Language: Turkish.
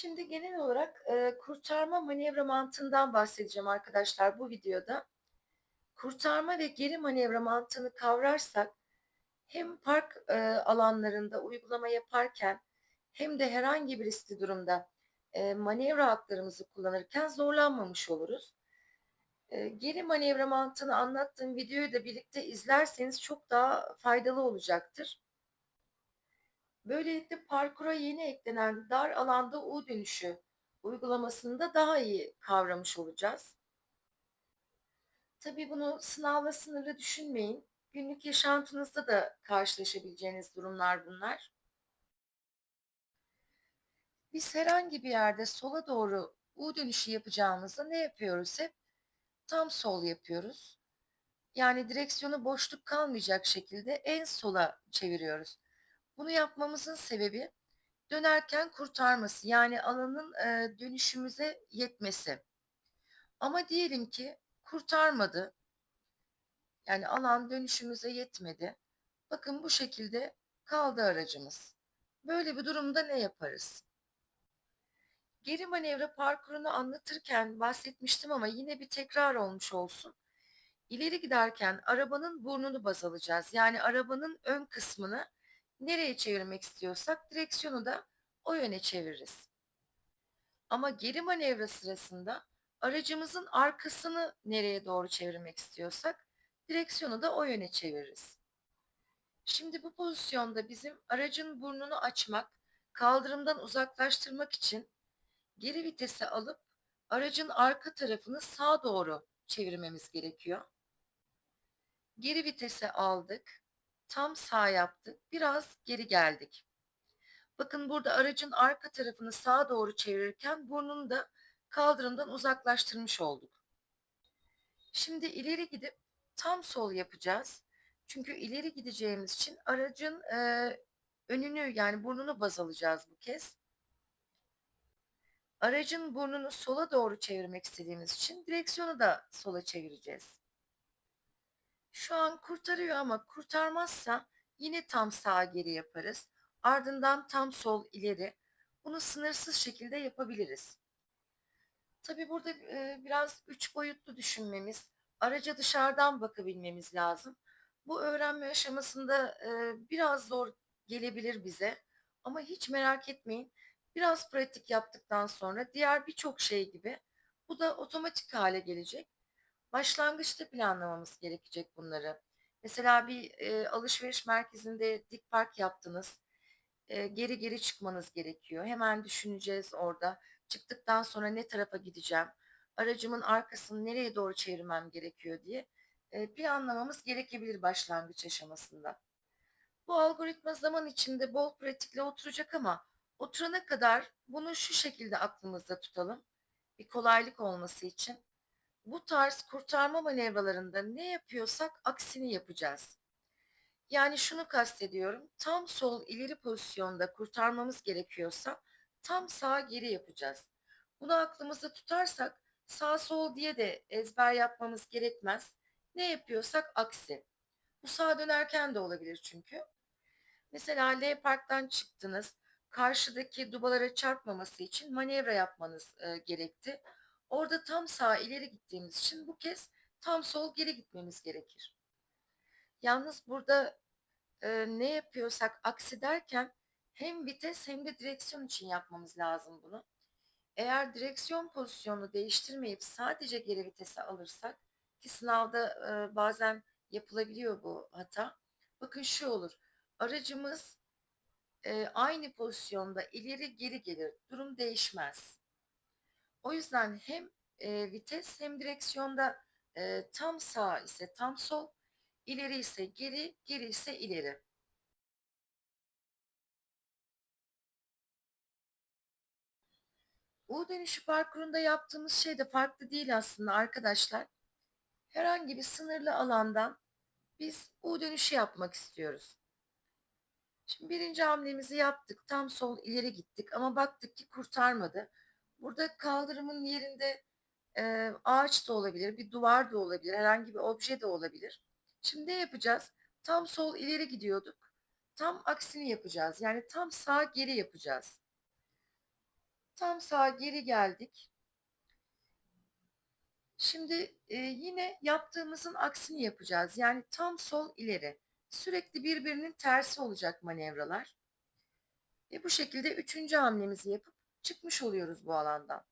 Şimdi genel olarak, eee, kurtarma manevra mantığından bahsedeceğim arkadaşlar bu videoda. Kurtarma ve geri manevra mantığını kavrarsak hem park, eee, alanlarında uygulama yaparken hem de herhangi bir riskli durumda, eee, manevra haklarımızı kullanırken zorlanmamış oluruz. Eee, geri manevra mantığını anlattığım videoyu da birlikte izlerseniz çok daha faydalı olacaktır. Böylelikle parkura yeni eklenen dar alanda U dönüşü uygulamasını da daha iyi kavramış olacağız. Tabii bunu sınavla sınırlı düşünmeyin. Günlük yaşantınızda da karşılaşabileceğiniz durumlar bunlar. Biz herhangi bir yerde sola doğru U dönüşü yapacağımızda ne yapıyoruz hep? Tam sol yapıyoruz. Yani direksiyonu boşluk kalmayacak şekilde en sola çeviriyoruz. Bunu yapmamızın sebebi dönerken kurtarması yani alanın e, dönüşümüze yetmesi. Ama diyelim ki kurtarmadı. Yani alan dönüşümüze yetmedi. Bakın bu şekilde kaldı aracımız. Böyle bir durumda ne yaparız? Geri manevra parkurunu anlatırken bahsetmiştim ama yine bir tekrar olmuş olsun. İleri giderken arabanın burnunu baz alacağız. Yani arabanın ön kısmını nereye çevirmek istiyorsak direksiyonu da o yöne çeviririz. Ama geri manevra sırasında aracımızın arkasını nereye doğru çevirmek istiyorsak direksiyonu da o yöne çeviririz. Şimdi bu pozisyonda bizim aracın burnunu açmak, kaldırımdan uzaklaştırmak için geri vitese alıp aracın arka tarafını sağa doğru çevirmemiz gerekiyor. Geri vitese aldık. Tam sağ yaptık. Biraz geri geldik. Bakın burada aracın arka tarafını sağa doğru çevirirken burnunu da kaldırımdan uzaklaştırmış olduk. Şimdi ileri gidip tam sol yapacağız. Çünkü ileri gideceğimiz için aracın e, önünü yani burnunu baz alacağız bu kez. Aracın burnunu sola doğru çevirmek istediğimiz için direksiyonu da sola çevireceğiz. Şu an kurtarıyor ama kurtarmazsa yine tam sağa geri yaparız. Ardından tam sol ileri. Bunu sınırsız şekilde yapabiliriz. Tabii burada e, biraz üç boyutlu düşünmemiz, araca dışarıdan bakabilmemiz lazım. Bu öğrenme aşamasında e, biraz zor gelebilir bize. Ama hiç merak etmeyin. Biraz pratik yaptıktan sonra diğer birçok şey gibi bu da otomatik hale gelecek. Başlangıçta planlamamız gerekecek bunları. Mesela bir e, alışveriş merkezinde dik park yaptınız. E, geri geri çıkmanız gerekiyor. Hemen düşüneceğiz orada. Çıktıktan sonra ne tarafa gideceğim? Aracımın arkasını nereye doğru çevirmem gerekiyor diye e, planlamamız gerekebilir başlangıç aşamasında. Bu algoritma zaman içinde bol pratikle oturacak ama oturana kadar bunu şu şekilde aklımızda tutalım. Bir kolaylık olması için. Bu tarz kurtarma manevralarında ne yapıyorsak aksini yapacağız. Yani şunu kastediyorum. Tam sol ileri pozisyonda kurtarmamız gerekiyorsa tam sağ geri yapacağız. Bunu aklımızda tutarsak sağ sol diye de ezber yapmamız gerekmez. Ne yapıyorsak aksi. Bu sağa dönerken de olabilir çünkü. Mesela L parktan çıktınız. Karşıdaki dubalara çarpmaması için manevra yapmanız e, gerekti. Orada tam sağ ileri gittiğimiz için bu kez tam sol geri gitmemiz gerekir. Yalnız burada e, ne yapıyorsak aksi derken hem vites hem de direksiyon için yapmamız lazım bunu. Eğer direksiyon pozisyonunu değiştirmeyip sadece geri vitese alırsak ki sınavda e, bazen yapılabiliyor bu hata. Bakın şu olur. Aracımız e, aynı pozisyonda ileri geri gelir. Durum değişmez. O yüzden hem e, vites hem direksiyonda e, tam sağ ise tam sol, ileri ise geri, geri ise ileri. U dönüşü parkurunda yaptığımız şey de farklı değil aslında arkadaşlar. Herhangi bir sınırlı alandan biz U dönüşü yapmak istiyoruz. Şimdi birinci hamlemizi yaptık. Tam sol ileri gittik ama baktık ki kurtarmadı. Burada kaldırımın yerinde e, ağaç da olabilir, bir duvar da olabilir, herhangi bir obje de olabilir. Şimdi ne yapacağız? Tam sol ileri gidiyorduk. Tam aksini yapacağız. Yani tam sağ geri yapacağız. Tam sağ geri geldik. Şimdi e, yine yaptığımızın aksini yapacağız. Yani tam sol ileri. Sürekli birbirinin tersi olacak manevralar. Ve bu şekilde üçüncü hamlemizi yapıp çıkmış oluyoruz bu alandan.